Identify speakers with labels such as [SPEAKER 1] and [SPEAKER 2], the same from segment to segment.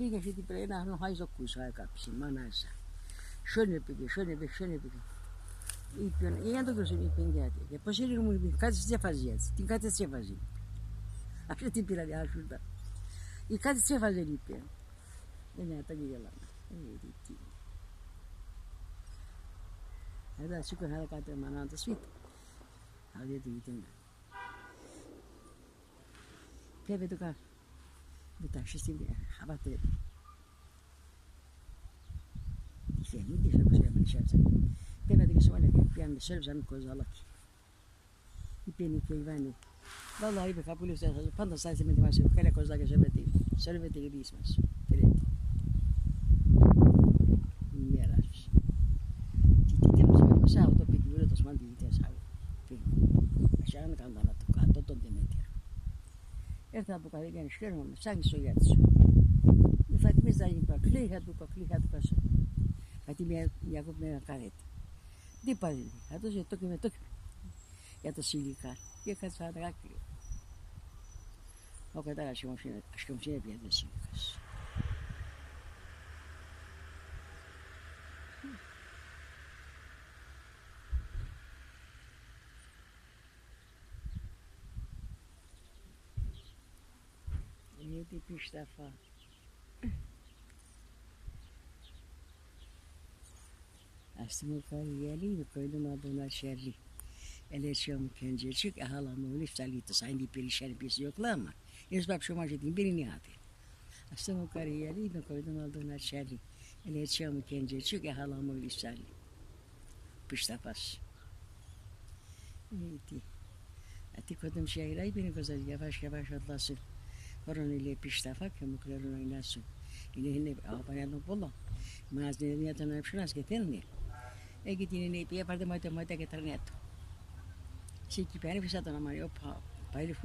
[SPEAKER 1] πήγε αυτή την πρέπει να χάει ε, το κούσα κάποιος, μάνα εσά. Σόνι Είναι σόνι πήγε, σόνι πήγε. Είπε, για το κρυσόνι πήγε γιατί. Και πώς έλεγε μου, κάτσε στη διαφαζή έτσι, την κάτσε στη διαφαζή. Αυτή την πήρα για άσουρτα. Η κάτσε στη διαφαζή είπε. Δεν είναι, τα γυγελάμε. Είναι, τι. Εδώ, σήκω χαρά κάτω, μάνα, το σπίτι. Αλλά δεν το γυγελάμε. Πέβαια το κάτω. מתאששים חוות אל. תפעמי לי שלא קשה מן שם שם. תבע דגש וואלה, תפעם בשלב שם כל זלק. תפעמי כיווני. Vallahi be kabul etsen hazır. Panda sayısı mı demesin. Kale kozla geçemedi. Söylemedi gibi ismez. Evet. Merar. Dedim söyle. Sağ ol da peki böyle tosman değil de sağ ol. Aşağını kandan atıp kandan demedi. A toccato tutto di mettere. Έρθα από καρδιά να σκέρμα με σαν στο γιάτι σου. Θα τη μέσα είπα, κλείχα του, κλείχα του κασό. Θα τη μια διακοπμένα καρέτα. Τι πάλι, θα το ζητώ και με το για το σιλικά. Και έκατσα να τα κλείω. Ο κατάρα ασκομψίνε πια το σιλικάς. Yedi beş defa. Aslında koyu yeli, koydum adına şerli. Eleşiyorum kencecik, ahalamı öyle iftalıydı. Sayın bir pelişer birisi yokla ama. Yüzbap şu maç edeyim, birini hadi. Aslında koyu yeli, koydum adına şerli. Eleşiyorum kencecik, ahalamı öyle iftalıydı. Beş defası. Neydi? Ati kodum şehirey beni güzel yavaş yavaş atlasın. Όταν λέει πιστεύω μου κλαίρω να είναι άσο. Είναι είναι απαραίτητο πολλό. Μας δεν είναι το να ψωνάς και θέλει. Έχει την είναι η πία πάρτε μόνο το μόνο και τρανέ του. Σε εκεί πέρα έφυσα τον Αμαριό πάλι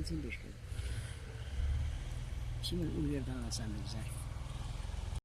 [SPEAKER 1] Bizim bir şey. Şimdi uyuyor daha sana güzel.